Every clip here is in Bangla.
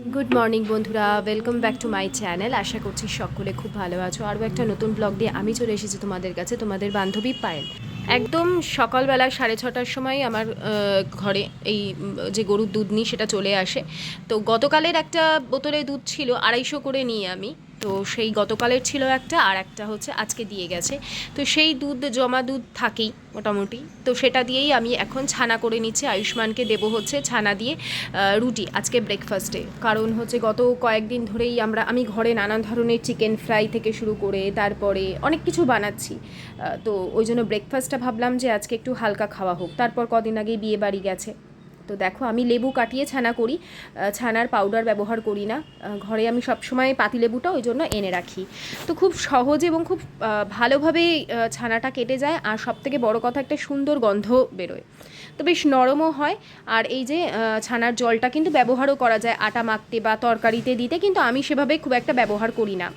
গুড মর্নিং বন্ধুরা। Welcome back to my channel আশা করছি সকলে খুব ভালো আছো। আরও একটা নতুন ব্লগ দিয়ে আমি চলে এসেছি তোমাদের কাছে, তোমাদের বান্ধবী পায়েল। একদম সকালবেলা সাড়ে ছটার সময় আমার ঘরে এই যে গরুর দুধ নিই সেটা চলে আসে। তো গতকালের একটা বোতলে দুধ ছিল, আড়াইশো করে নিই আমি। তো সেই গতকালের ছিল একটা, আর একটা হচ্ছে আজকে দিয়ে গেছে। তো সেই দুধ, জমা দুধ থাকেই মোটামুটি। তো সেটা দিয়েই আমি এখন ছানা করে নিচ্ছি। আয়ুষ্মানকে দেবো হচ্ছে ছানা দিয়ে রুটি আজকে ব্রেকফাস্টে কারণ হচ্ছে গত কয়েকদিন ধরেই আমরা, আমি ঘরে নানান ধরনের চিকেন ফ্রাই থেকে শুরু করে তারপরে অনেক কিছু বানাচ্ছি। তো ওই জন্য ব্রেকফাস্টটা ভাবলাম যে আজকে একটু হালকা খাওয়া হোক। তারপর কদিন আগেই বিয়ে বাড়ি গেছে। তো দেখো আমি লেবু কাটিয়ে ছানা করি। ছানার পাউডার ব্যবহার করি না। ঘরে আমি সবসময় পাতি লেবুটা ওই জন্য এনে রাখি। তো খুব সহজ এবং খুব আহ, ভালোভাবেই ছানাটা কেটে যায় আর সবথেকে বড় কথা একটা সুন্দর গন্ধ বেরোয়। তো বেশ নরমও হয় আর এই যে ছানার জলটা কিন্তু ব্যবহারও করা যায়। আটা মাখতে বা তরকারিতে দিতে কিন্তু আমি সেভাবে খুব একটা ব্যবহার করি না।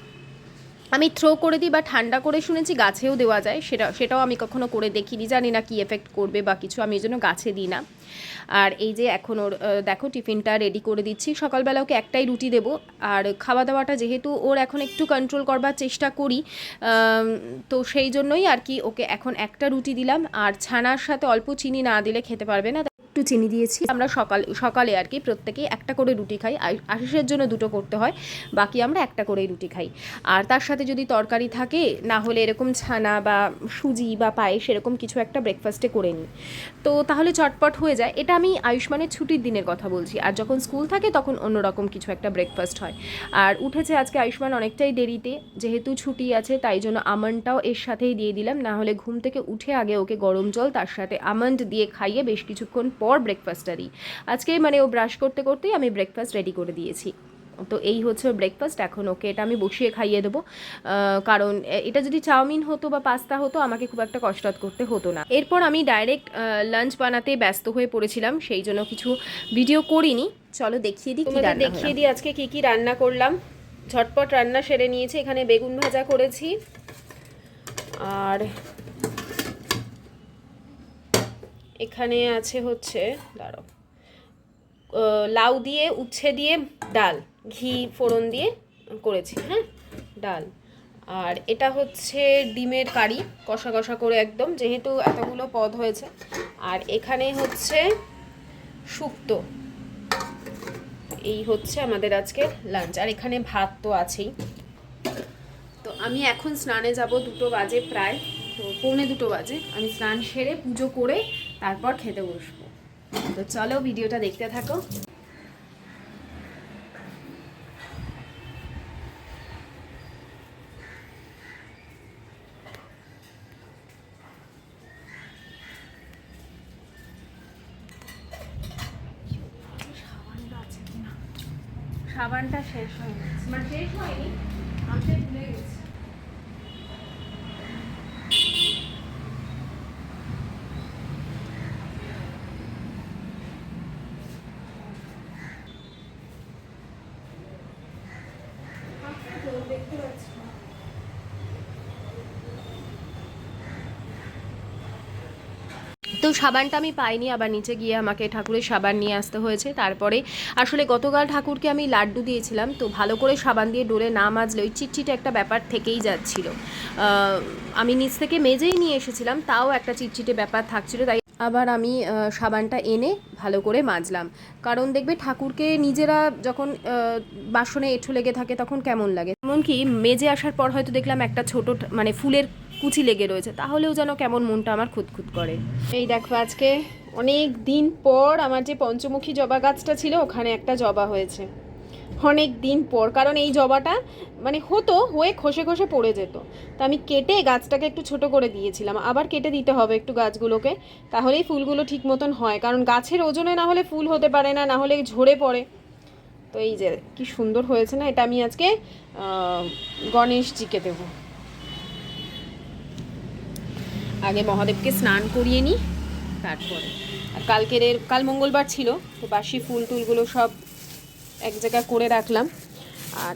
আমি থ্রো করে দিই বা ঠান্ডা করে শুনেছি গাছেও দেওয়া যায়। সেটা, সেটাও আমি কখনো করে দেখিনি, জানি না কি এফেক্ট করবে বা কিছু আমি এই জন্য গাছে দিই না। আর এই যে এখন ওর দেখো টিফিনটা রেডি করে দিচ্ছি, সকালবেলা ওকে একটাই রুটি দেবো। আর খাওয়া দাওয়াটা যেহেতু ওর এখন একটু কন্ট্রোল করবার চেষ্টা করি তো সেই জন্যই আর কি ওকে এখন একটা রুটি দিলাম। আর ছানার সাথে অল্প চিনি না দিলে খেতে পারবে না। একটু চিনি দিয়েছি। আমরা সকাল, সকালে আর কি প্রত্যেকেই একটা করে রুটি খাই আশিসের জন্য দুটো করতে হয়, বাকি আমরা একটা করেই রুটি খাই। আর তার সাথে যদি তরকারি থাকে, না হলে এরকম ছানা বা সুজি বা পায়েস এরকম কিছু একটা ব্রেকফাস্টে করে নিই। তো তাহলে চটপট হয়ে যায়। এটা আমি আয়ুষ্মানের ছুটির দিনের কথা বলছি। আর যখন স্কুল থাকে, তখন অন্যরকম কিছু একটা ব্রেকফাস্ট হয়। আর উঠেছে আজকে আয়ুষ্মান অনেকটাই দেরিতে, যেহেতু ছুটি আছে, তাই জন্য আমন্ডটাও এর সাথেই দিয়ে দিলাম। না হলে ঘুম থেকে উঠে আগে ওকে গরম জল, তার সাথে আমন্ড দিয়ে খাইয়ে বেশ কিছুক্ষণ পর ব্রেকফাস্টটা দিই আজকে মানে ও ব্রাশ করতে করতেই আমি ব্রেকফাস্ট রেডি করে দিয়েছি। তো এই হচ্ছে ব্রেকফাস্ট এখন ওকে এটা আমি বসিয়ে খাইয়ে দেবো। কারণ এটা যদি চাউমিন হতো বা পাস্তা হতো আমাকে খুব একটা কষ্ট করতে হতো না। এরপর আমি ডাইরেক্ট লাঞ্চ বানাতে ব্যস্ত হয়ে পড়েছিলাম সেই জন্য কিছু ভিডিও করিনি। চলো দেখিয়ে দিই দেখিয়ে দিই আজকে কি কি রান্না করলাম। ঝটপট রান্না সেরে নিয়েছি এখানে বেগুন ভাজা করেছি। আর এখানে আছে হচ্ছে আহ, লাউ দিয়ে উচ্ছে দিয়ে ডাল ঘি ফোড়ন দিয়ে করেছি হ্যাঁ ডাল। আর এটা হচ্ছে ডিমের কারি কষা কষা করে একদম যেহেতু এতগুলো পদ হয়েছে। আর এখানে হচ্ছে শুক্তো। এই হচ্ছে আমাদের আজকে লাঞ্চ। আর এখানে ভাত তো আছেই। তো আমি এখন স্নানে যাব দুটো বাজে প্রায় তো পৌনে দুটো বাজে। আমি স্নান সেরে পুজো করে তারপর খেতে বসবো। তো চলো ভিডিওটা দেখতে থাকো সাবানটা শেষ হয়নি মানে শেষ হয়নি আনতে ভুলে গেছি দেখতে পাচ্ছি না। তো সাবানটা আমি পাইনি, আবার নিচে গিয়ে আমাকে ঠাকুরের সাবান নিয়ে আসতে হয়েছে। তারপরে আসলে গতকাল ঠাকুরকে আমি লাড্ডু দিয়েছিলাম, তো ভালো করে সাবান দিয়ে ডোলে না মাজলে ওই চিটচিটে একটা ব্যাপার থেকেই যাচ্ছিল। আমি নিচ থেকে মেজেই নিয়ে এসেছিলাম, তাও একটা চিটচিটে ব্যাপার থাকছিল, তাই আবার আমি সাবানটা এনে ভালো করে মাজলাম। কারণ দেখবে ঠাকুরকে নিজেরা যখন বাসনে এঁঠো লেগে থাকে তখন কেমন লাগে? এমনকি মেজে আসার পর হয়তো দেখলাম একটা ছোট মানে ফুলের কুচি লেগে রয়েছে, তাহলেও যেন কেমন মনটা আমার খুঁতখুত করে। এই দেখো আজকে অনেক দিন পর আমার যে পঞ্চমুখী জবা গাছটা ছিল, ওখানে একটা জবা হয়েছে। অনেক দিন পর, কারণ এই জবাটা মানে হতো, হয়ে খসে খসে পড়ে যেত। তো আমি কেটে গাছটাকে একটু ছোট করে দিয়েছিলাম। আবার কেটে দিতে হবে একটু গাছগুলোকে, তাহলেই ফুলগুলো ঠিক মতন হয়। কারণ গাছের ওজনে না হলে ফুল হতে পারে না না হলে ঝরে পড়ে। তো এই যে, কি সুন্দর হয়েছে না, এটা আমি আজকে গণেশজিকে দেবো। আগে মহাদেবকে স্নান করিয়ে নিই তারপরে। আর কালকের কাল মঙ্গলবার ছিল, তো বাসি ফুল টুলগুলো সব এক জায়গায় করে রাখলাম। আর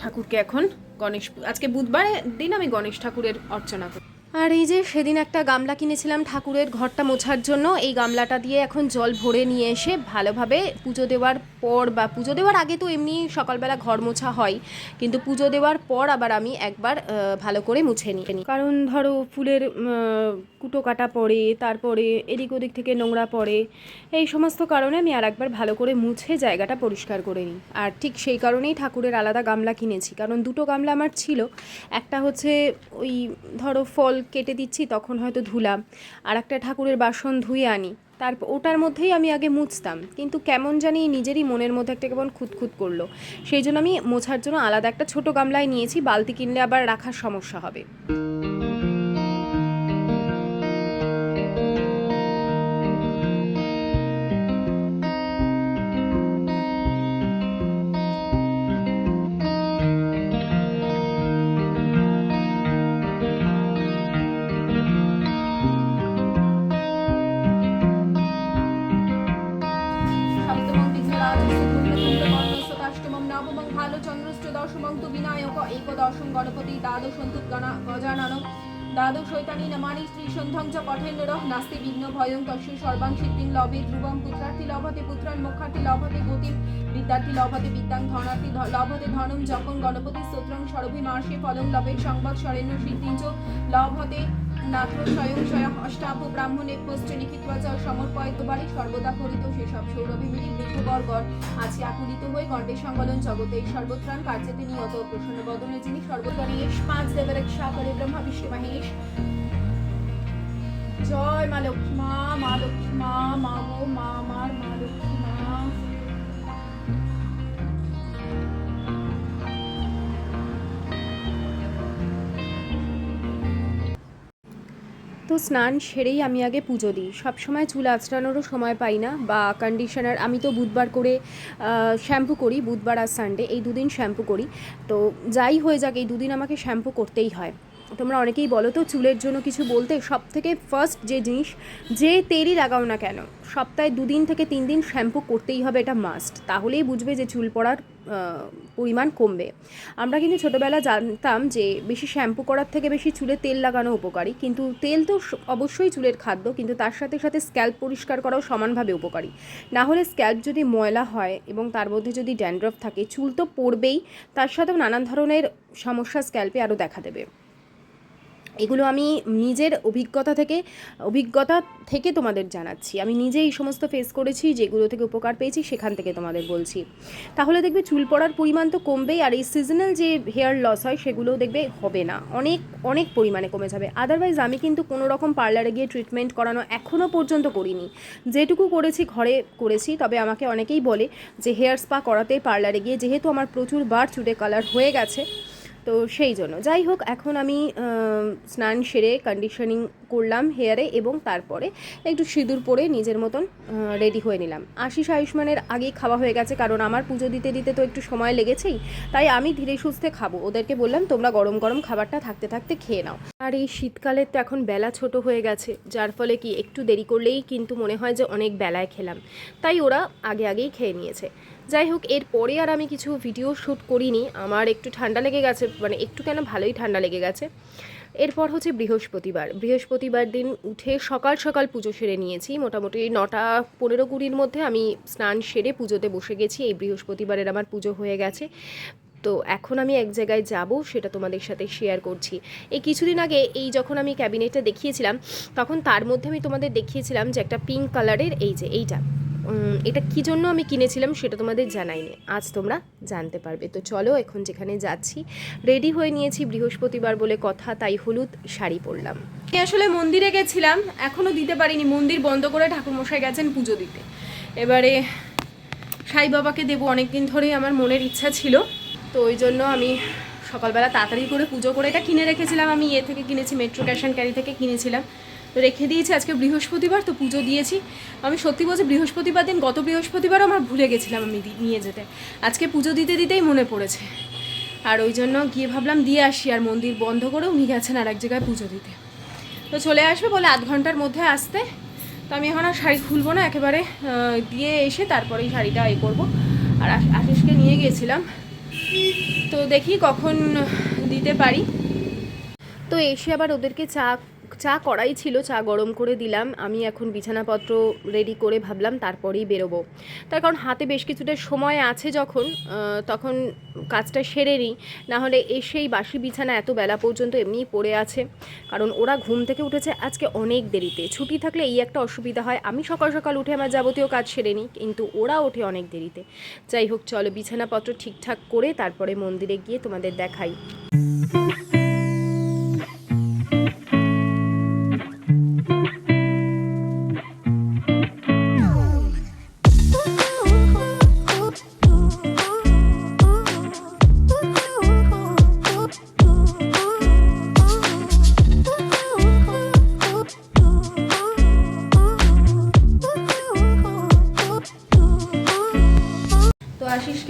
ঠাকুরকে এখন গণেশ আজকে বুধবারের দিন আমি গণেশ ঠাকুরের অর্চনা করি। আর এই যে সেদিন একটা গামলা কিনেছিলাম ঠাকুরের ঘরটা মোছার জন্য, এই গামলাটা দিয়ে এখন জল ভরে নিয়ে এসে ভালোভাবে পুজো দেওয়ার পর বা পুজো দেওয়ার আগে তো এমনি সকালবেলা ঘর মোছা হয়, কিন্তু পুজো দেওয়ার পর আবার আমি একবার ভালো করে মুছে নিই নিই। কারণ ধরো ফুলের কুটো কাটা পড়ে, তারপরে এদিক ওদিক থেকে নোংরা পড়ে, এই সমস্ত কারণে আমি আর একবার ভালো করে মুছে জায়গাটা পরিষ্কার করে নিই আর ঠিক সেই কারণেই ঠাকুরের আলাদা গামলা কিনেছি, কারণ দুটো গামলা আমার ছিল একটা হচ্ছে ওই ধরো ফল কেটে দিচ্ছি, তখন হয়তো ধুলাম। আর একটা ঠাকুরের বাসন ধুয়ে আনি। তারপর ওটার মধ্যেই আমি আগে মুছতাম। কিন্তু কেমন জানি নিজেরই মনের মধ্যে একটা কেমন খুঁতখুত করল। সেই জন্য আমি মোছার জন্য আলাদা একটা ছোট গামলায় নিয়েছি, বালতি কিনলে আবার রাখার সমস্যা হবে। বিনায়ক, একদশম গণপতি দ্বাদশন্তু গণা গজানন দ্বাদশ শৈতানী নমানি স্ত্রী সন্ধ্যং চ পঠেন্দ্র নাস্তি বিঘ্ন ভয়ং তস্য সর্বাং সিদ্ধিং লভে ধ্রুবং পুত্রার্থী লভতে পুত্রান মুখার্থী লভতে গতিম বিদ্যার্থী লভতে বিদ্যাং ধনার্থী লভতে ধনং যখন গণপতি স্তোত্রং সরভিমার্ষে ফলং লভে সংবাদ সরেণ্য সিদ্ধিঞ্চ লভতে নাথ স্বয়ং স্বয়ং অষ্টাভ ব্রাহ্মণে পোষ্ট লিখিত্বা সমর্পয়িত বাড়ি সর্বদা করিত সেসব সৌরভিমিলি বৃক্ষবর্গর আছে আকুলিত হয়ে গর্বে সংবলন জগতে সর্বত্রাণ কার্যেতে নিয়ত প্রসন্ন বদনে যিনি সর্বগণেশ পাঁচ দেবের রক্ষা করে ব্রহ্মা বিষ্ণু মহেশ জয় মা লক্ষ্মী মা মা লক্ষ্মী মা মা গো মা আমার মা। তো স্নান সেরেই আমি আগে পুজো দিই। সব সময় চুল আঁচড়ানোরও সময় পাই না বা কন্ডিশনার আমি তো বুধবার করে শ্যাম্পু করি, বুধবার আর সানডে এই দুদিন শ্যাম্পু করি। তো যাই হয়ে যাক, এই দুদিন আমাকে শ্যাম্পু করতেই হয়। তোমরা অনেকেই বলো তো, চুলের জন্য কিছু বলতে সব থেকে ফার্স্ট যে জিনিস, যে তেলই লাগাও না কেন, সপ্তাহে দুদিন থেকে তিন দিন শ্যাম্পু করতেই হবে, এটা মাস্ট তাহলেই বুঝবে যে চুল পড়ার পরিমাণ কমবে। আমরা কিন্তু ছোটোবেলা জানতাম যে বেশি শ্যাম্পু করার থেকে বেশি চুলে তেল লাগানো উপকারী, কিন্তু তেল তো অবশ্যই চুলের খাদ্য, কিন্তু তার সাথে সাথে স্ক্যাল্প পরিষ্কার করাও সমানভাবে উপকারী। না হলে স্ক্যাল্প যদি ময়লা হয় এবং তার মধ্যে যদি ড্যান্ড্রফ থাকে, চুল তো পড়বেই, তার সাথেও নানান ধরনের সমস্যা স্ক্যাল্পে আরও দেখা দেবে। এগুলো আমি নিজের অভিজ্ঞতা থেকে অভিজ্ঞতা থেকে তোমাদের জানাচ্ছি। আমি নিজে এই সমস্ত ফেস করেছি, যেগুলো থেকে উপকার পেয়েছি, সেখান থেকে তোমাদের বলছি। তাহলে দেখবে চুল পড়ার পরিমাণ তো কমবেই, আর এই সিজনাল যে হেয়ার লস হয়, সেগুলোও দেখবে হবে না। অনেক অনেক পরিমাণে কমে যাবে। আদারওয়াইজ আমি কিন্তু কোনো রকম পার্লারে গিয়ে ট্রিটমেন্ট করানো এখনও পর্যন্ত করিনি। যেটুকু করেছি, ঘরে করেছি, তবে আমাকে অনেকেই বলে যে হেয়ার স্পা করাতে পার্লারে গিয়ে, যেহেতু আমার প্রচুর বার চুলে কালার হয়ে গেছে তো সেই জন্য। যাই হোক, এখন আমি স্নান সেরে কন্ডিশনিং করলাম হেয়ারে এবং তারপরে একটু সিঁদুর পরে নিজের মতন রেডি হয়ে নিলাম। আশিস আয়ুষ্মানের আগেই খাওয়া হয়ে গেছে কারণ আমার পুজো দিতে দিতে তো একটু সময় লেগেছেই, তাই আমি ধীরে সুস্থে খাব। ওদেরকে বললাম, তোমরা গরম গরম খাবারটা থাকতে থাকতে খেয়ে নাও। আর এই শীতকালের তো এখন বেলা ছোট হয়ে গেছে, যার ফলে কি একটু দেরি করলেই কিন্তু মনে হয় যে অনেক বেলায় খেলাম। তাই ওরা আগে, আগেই খেয়ে নিয়েছে। যাই হোক এরপরে আর আমি কিছু ভিডিও শ্যুট করিনি। আমার একটু ঠান্ডা লেগে গেছে মানে একটু কেন ভালোই ঠান্ডা লেগে গেছে। এরপর হচ্ছে বৃহস্পতিবার। বৃহস্পতিবার দিন উঠে সকাল সকাল পুজো সেরে নিয়েছি। মোটামুটি নটা পনেরো কুড়ির মধ্যে আমি স্নান সেরে পুজোতে বসে গেছি। এই বৃহস্পতিবারের আমার পুজো হয়ে গেছে। তো এখন আমি এক জায়গায় যাব, সেটা তোমাদের সাথে শেয়ার করছি। এই কিছুদিন আগে এই যখন আমি ক্যাবিনেটটা দেখিয়েছিলাম, তখন তার মধ্যে আমি তোমাদের দেখিয়েছিলাম যে একটা পিঙ্ক কালারের এই যে এইটা। এটা কি জন্য আমি কিনেছিলাম সেটা তোমাদের জানাইনি। আজ তোমরা জানতে পারবে। তো চলো এখন যেখানে যাচ্ছি রেডি হয়ে নিয়েছি বৃহস্পতিবার বলে কথা, তাই হলুদ শাড়ি পরলাম। আমি আসলে মন্দিরে গেছিলাম, এখনও দিতে পারিনি। মন্দির বন্ধ করে ঠাকুরমশাই গেছেন পুজো দিতে। এবারে সাই বাবাকে দেবো, অনেকদিন ধরেই আমার মনের ইচ্ছা ছিল। তো ওই জন্য আমি সকালবেলা তাড়াতাড়ি করে পুজো করে এটা কিনে রেখেছিলাম। আমি ইয়ে থেকে কিনেছি মেট্রো ক্যাশ অ্যান্ড ক্যারি থেকে কিনেছিলাম। তো রেখে দিয়েছি, আজকে বৃহস্পতিবার তো পুজো দিয়েছি। আমি সত্যি বলছি, বৃহস্পতিবার দিন, গত বৃহস্পতিবারও আমার ভুলে গেছিলাম আমি নিয়ে যেতে। আজকে পুজো দিতে দিতেই মনে পড়েছে। আর ওই জন্য গিয়ে ভাবলাম দিয়ে আসি, আর মন্দির বন্ধ করে উনি গেছেন আর এক জায়গায় পুজো দিতে। তো চলে আসবে বলে আধ ঘণ্টার মধ্যে আসতে। তো আমি এখন আর শাড়ি খুলবো না, একেবারে দিয়ে এসে তারপরেই শাড়িটা এ করব। আর আশ- আশিসকে নিয়ে গিয়েছিলাম তো দেখি কখন দিতে পারি। তো এসে আবার ওদেরকে চা চা করাই ছিল, চা গরম করে দিলাম। আমি এখন বিছানাপত্র রেডি করে ভাবলাম তারপরেই বেরোবো। তার কারণ হাতে বেশ কিছুটা সময় আছে যখন তখন কাজটা সেরে নিই নাহলে এসেই বাসি বিছানা এত বেলা পর্যন্ত এমনিই পড়ে আছে। কারণ ওরা ঘুম থেকে উঠেছে আজকে অনেক দেরিতে। ছুটি থাকলে এই একটা অসুবিধা হয়। আমি সকাল সকাল উঠে আমার যাবতীয় কাজ সেরে নিই কিন্তু ওরা ওঠে অনেক দেরিতে। যাই হোক, চলো বিছানাপত্র ঠিকঠাক করে তারপরে মন্দিরে গিয়ে তোমাদের দেখাই।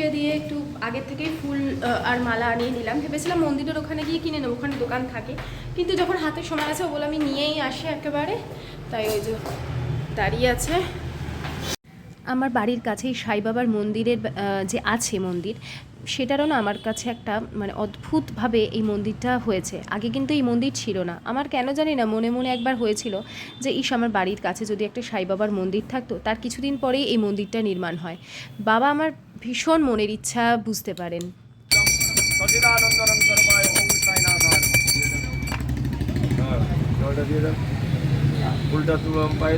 আশিসকে দিয়ে একটু আগের থেকেই ফুল আর মালা আনিয়ে নিলাম। ভেবেছিলাম মন্দিরের ওখানে গিয়ে কিনে নেব, ওখানে দোকান থাকে। কিন্তু যখন হাতে সময় আছে, ও বলে আমি নিয়েই আসি একেবারে। তাই ওই যে দাঁড়িয়ে আছে। আমার বাড়ির কাছেই সাই বাবার মন্দিরের যে আছে মন্দির, সেটারও না আমার কাছে একটা মানে অদ্ভুতভাবে এই মন্দিরটা হয়েছে। আগে কিন্তু এই মন্দির ছিল না। আমার কেন জানি না, মনে মনে একবার হয়েছিল যে, ইস, আমার বাড়ির কাছে যদি একটা সাই বাবার মন্দির থাকতো, তার কিছুদিন পরেই এই মন্দিরটা নির্মাণ হয়। বাবা আমার ভীষণ মনের ইচ্ছা বুঝতে পারেন। দিয়ে তু পায়ে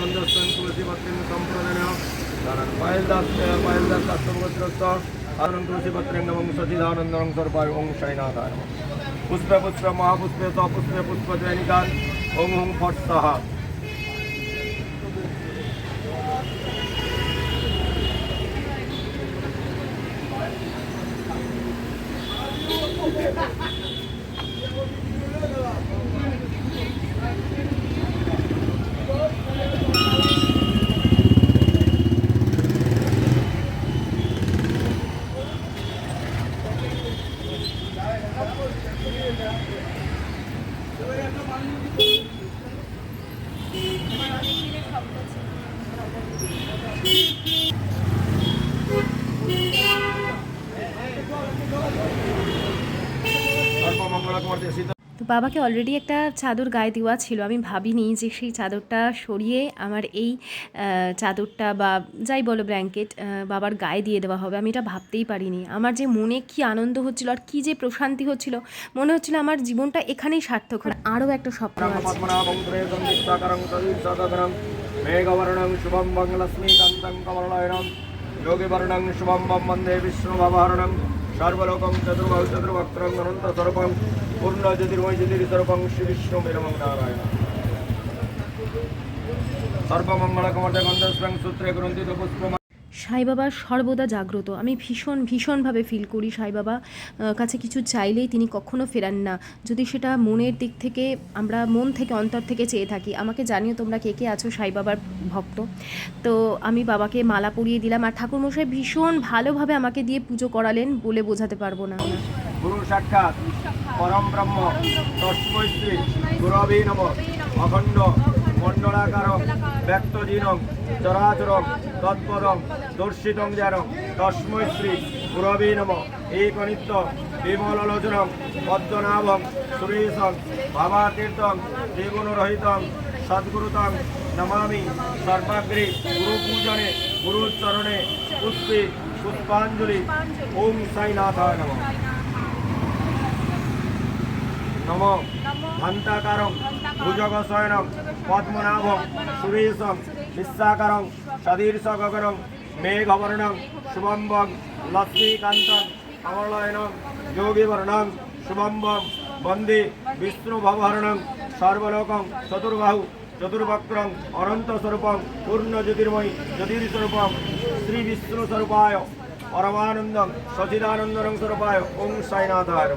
গন্ধস্থন তুলসী পত্রেন সম্প্রদান কারণ পায়েল দাস পায়েল দাস শাস্ত্রগোত্রস্থ কারণ তুলসী পত্রেন নমং সচিদানন্দনম সর্বায় ওম সাইনাথায় নমঃ পুষ্পে পুষ্পে মহাপুষ্পে সপুষ্পে পুষ্প জৈনিকান ওম হুম বাবাকে অলরেডি একটা চাদর গায়ে দেওয়া ছিল। আমি ভাবিনি যে সেই চাদরটা সরিয়ে আমার এই চাদরটা বা যাই বলো ব্ল্যাঙ্কেট বাবার গায়ে দিয়ে দেওয়া হবে। আমি এটা ভাবতেই পারিনি। আমার যে মনে কি আনন্দ হচ্ছিল আর কি যে প্রশান্তি হচ্ছিল মনে হচ্ছিল আমার জীবনটা এখানেই সার্থক হয় আরও একটা স্বপ্ন আছে। পদ্মনাভং ত্রেদং দীপ্তাকরং সদীপ্তগগনং মেঘবর্ণং শুভং বঙ্গলক্ষ্মীকান্तं চতুর্ভাগ চতুর্ভক্তরং অনন্ত সর্বং পূর্ণ জ্যোতির্ময় জ্যোতির্স্বরূপং শ্রী বিষ্ণু বীরমং নারায়ণ। সর্বমঙ্গলকমর্তে গন্ধস্বং সূত্রে গ্রন্থিত পুষ্প সাই বাবা সর্বদা জাগ্রত। আমি ভীষণ, ভীষণভাবে ফিল করি সাই বাবা কাছে কিছু চাইলেই তিনি কখনো ফেরান না। যদি সেটা মনের দিক থেকে আমরা মন থেকে, অন্তর থেকে চেয়ে থাকি, আমাকে জানিও তোমরা কে কে আছো সাই বাবার ভক্ত। তো আমি বাবাকে মালা পরিয়ে দিলাম আর ঠাকুরমশাই ভীষণ ভালোভাবে আমাকে দিয়ে পুজো করালেন বলে বোঝাতে পারব না। গুরু সাক্ষাৎ, পরম ব্রহ্ম অখণ্ড ব্যক্তজীনং চরাচরং তৎপদং দর্শিতং জানং তস্মৈ শ্রী গুরবে নম একনিত্য বিমললোচনং পদ্মনাভং সুরেশং ভাবাতীর্থং দ্বিগুণরহিতং সদ্গুরুতং নমামি সর্বাগ্রে গুরুপূজনে গুরুচরণে পুষ্পে পুষ্পাঞ্জলি ওম সাইনাথায় নম। নম। ঘণ্টাকারং ভুজগশয়নং পদ্মনাভং সুরেশং বিশ্বাকারং সদীর্ষ গগনং মেঘবর্ণং শুভম্বং লক্ষ্মীকান্তং কমলয়নং যোগীবর্ণং শুভম্বং বন্দে বিষ্ণুভবহরণং সর্বলোকং চতুর্বাহু চতুর্ভক্রং অনন্তস্বরূপং পূর্ণ জ্যোতির্ময়ী জ্যোতির্স্বরূপং শ্রী বিষ্ণুস্বরূপায় পরমানন্দং সচিদানন্দং স্বরূপায় ওং সাইনাথায়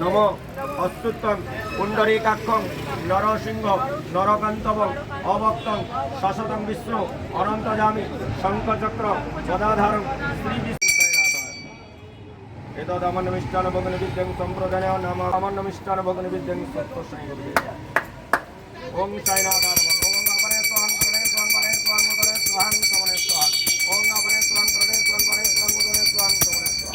নমঃ অস্তুত্তং পুণ্ডরীকাক্ষং নরসিংহ নরকান্তবং অবক্তং শশতং বিষ্ণু অনন্তজামি শঙ্খচক্র গদাধারং শ্রী ভগ্ন বিদ্যং সম্প্রদায় নাম অমনমিষ্টান ভগ্নবিদ্যং সত্য শ্রী ওম ওং অপরে স্বং প্রণয় স্বং পরে স্বং